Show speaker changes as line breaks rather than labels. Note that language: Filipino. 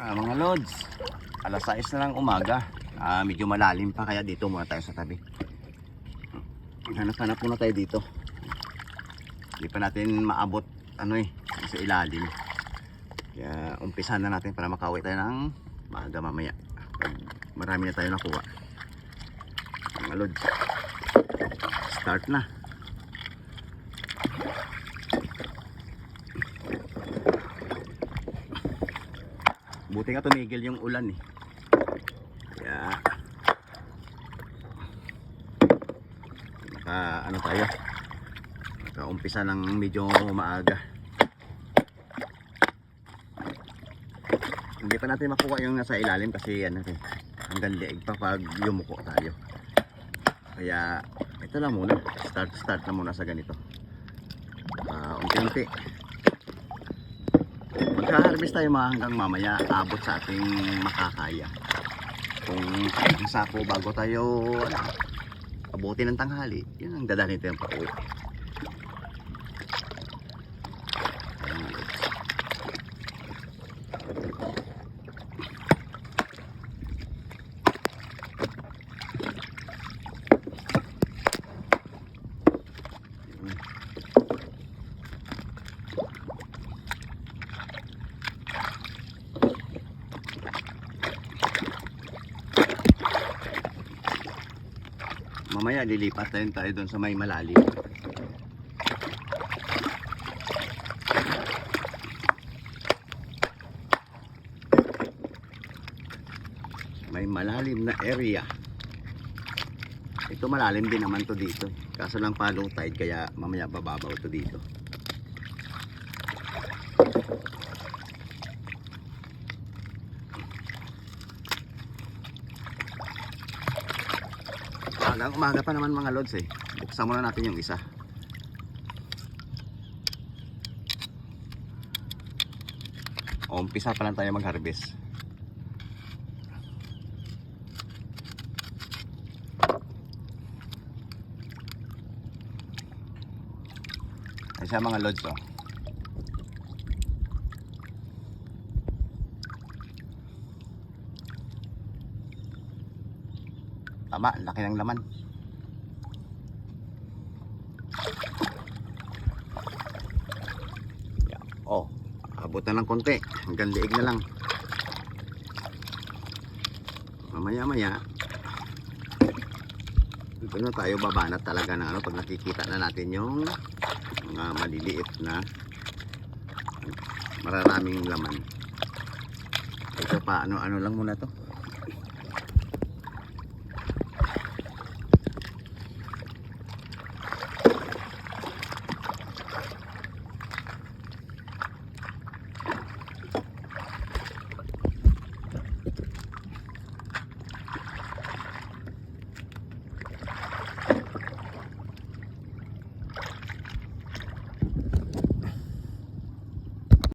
Ah, mga lods, alas 6 na lang umaga. Ah, medyo malalim pa kaya dito muna tayo sa tabi. Hanap-hanap muna tayo dito. Hindi pa natin maabot ano eh, sa ilalim. Kaya umpisahan na natin para makauwi tayo ng maaga mamaya. Marami na tayo nakuha. Mga lods, start na. Buti nga tumigil yung ulan eh. Kaya naka ano tayo? Naka-umpisa ng medyo maaga. Hindi pa natin makuha yung nasa ilalim kasi ano eh, hanggang leeg pa pag yumuko tayo. Kaya ito lang muna. Start start na muna sa ganito. Ah, unti-unti. Magka-harvest tayo hanggang mamaya abot sa ating makakaya. Kung ang sako bago tayo ano, abutin ng tanghali, yun ang dadalhin tayo pa uwi. Mamaya lilipat tayo tayo doon sa may malalim. May malalim na area. Ito malalim din naman to dito. Kaso lang pa low tide kaya mamaya bababaw to dito. Hanggang umaga pa naman mga lods eh. Buksan muna natin yung isa. O, umpisa pa lang tayo mag-harvest. Ay siya mga lods oh. Tama, laki ng laman. Yeah. Oh, abot na ng konti. Hanggang liig na lang. Mamaya maya. Dito na tayo babanat talaga ng ano pag nakikita na natin yung mga maliliit na mararaming laman. Ito pa ano ano lang muna to.